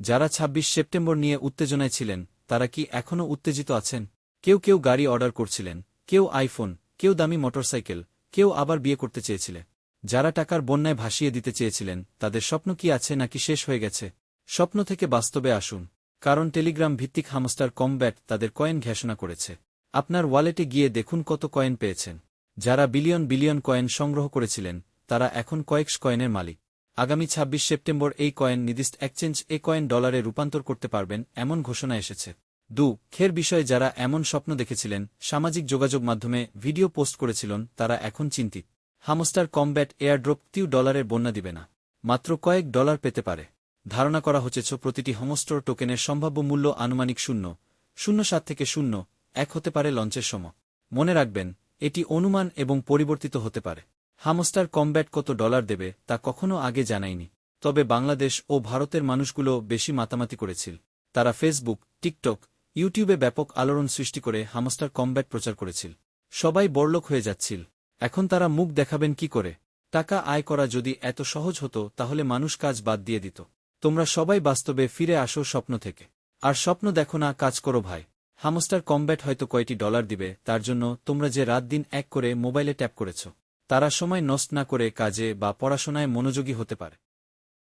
যারা ২৬ সেপ্টেম্বর নিয়ে উত্তেজনায় ছিলেন, তারা কি এখনও উত্তেজিত আছেন? কেউ কেউ গাড়ি অর্ডার করছিলেন, কেউ আইফোন, কেউ দামি মোটরসাইকেল, কেউ আবার বিয়ে করতে চেয়েছিলে। যারা টাকার বন্যায় ভাসিয়ে দিতে চেয়েছিলেন, তাদের স্বপ্ন কি আছে নাকি শেষ হয়ে গেছে? স্বপ্ন থেকে বাস্তবে আসুন। কারণ টেলিগ্রাম ভিত্তিক হামস্টার কমব্যাট তাদের কয়েন ঘোষণা করেছে। আপনার ওয়ালেটে গিয়ে দেখুন কত কয়েন পেয়েছেন। যারা বিলিয়ন বিলিয়ন কয়েন সংগ্রহ করেছিলেন, তারা এখন কয়েকশ কয়েনের মালিক। আগামী ২৬ সেপ্টেম্বর এই কয়েন নির্দিষ্ট এক্সচেঞ্জ এ কয়েন ডলারে রূপান্তর করতে পারবেন, এমন ঘোষণা এসেছে। দু, খের বিষয়ে যারা এমন স্বপ্ন দেখেছিলেন, সামাজিক যোগাযোগ মাধ্যমে ভিডিও পোস্ট করেছিলেন, তারা এখন চিন্তিত। হামস্টার কমব্যাট এয়ারড্রপ তিউ ডলারের বন্যা দিবে না। মাত্র কয়েক ডলার পেতে পারে। ধারণা করা হচ্ছে প্রতিটি হোমস্টোর টোকেনের সম্ভাব্য মূল্য আনুমানিক শূন্য। শূন্য সাত থেকে শূন্য, এক হতে পারে লঞ্চের সময়। মনে রাখবেন, এটি অনুমান এবং পরিবর্তিত হতে পারে। হামস্টার কমব্যাট কত ডলার দেবে, তা কখনও আগে জানায়নি। তবে বাংলাদেশ ও ভারতের মানুষগুলো বেশি মাতামাতি করেছিল। তারা ফেসবুক, টিকটক, ইউটিউবে ব্যাপক আলোড়ন সৃষ্টি করে হামস্টার কমব্যাট প্রচার করেছিল। সবাই বড়লোক হয়ে যাচ্ছিল। এখন তারা মুখ দেখাবেন কি করে? টাকা আয় করা যদি এত সহজ হতো, তাহলে মানুষ কাজ বাদ দিয়ে দিত। তোমরা সবাই বাস্তবে ফিরে আসো স্বপ্ন থেকে। আর স্বপ্ন দেখো না, কাজ করো ভাই। হামস্টার কমব্যাট হয়তো কয়টি ডলার দিবে, তার জন্য তোমরা যে রাত দিন এক করে মোবাইলে ট্যাপ করেছ। তারা সময় নষ্ট না করে কাজে বা পড়াশোনায় মনোযোগী হতে পারে।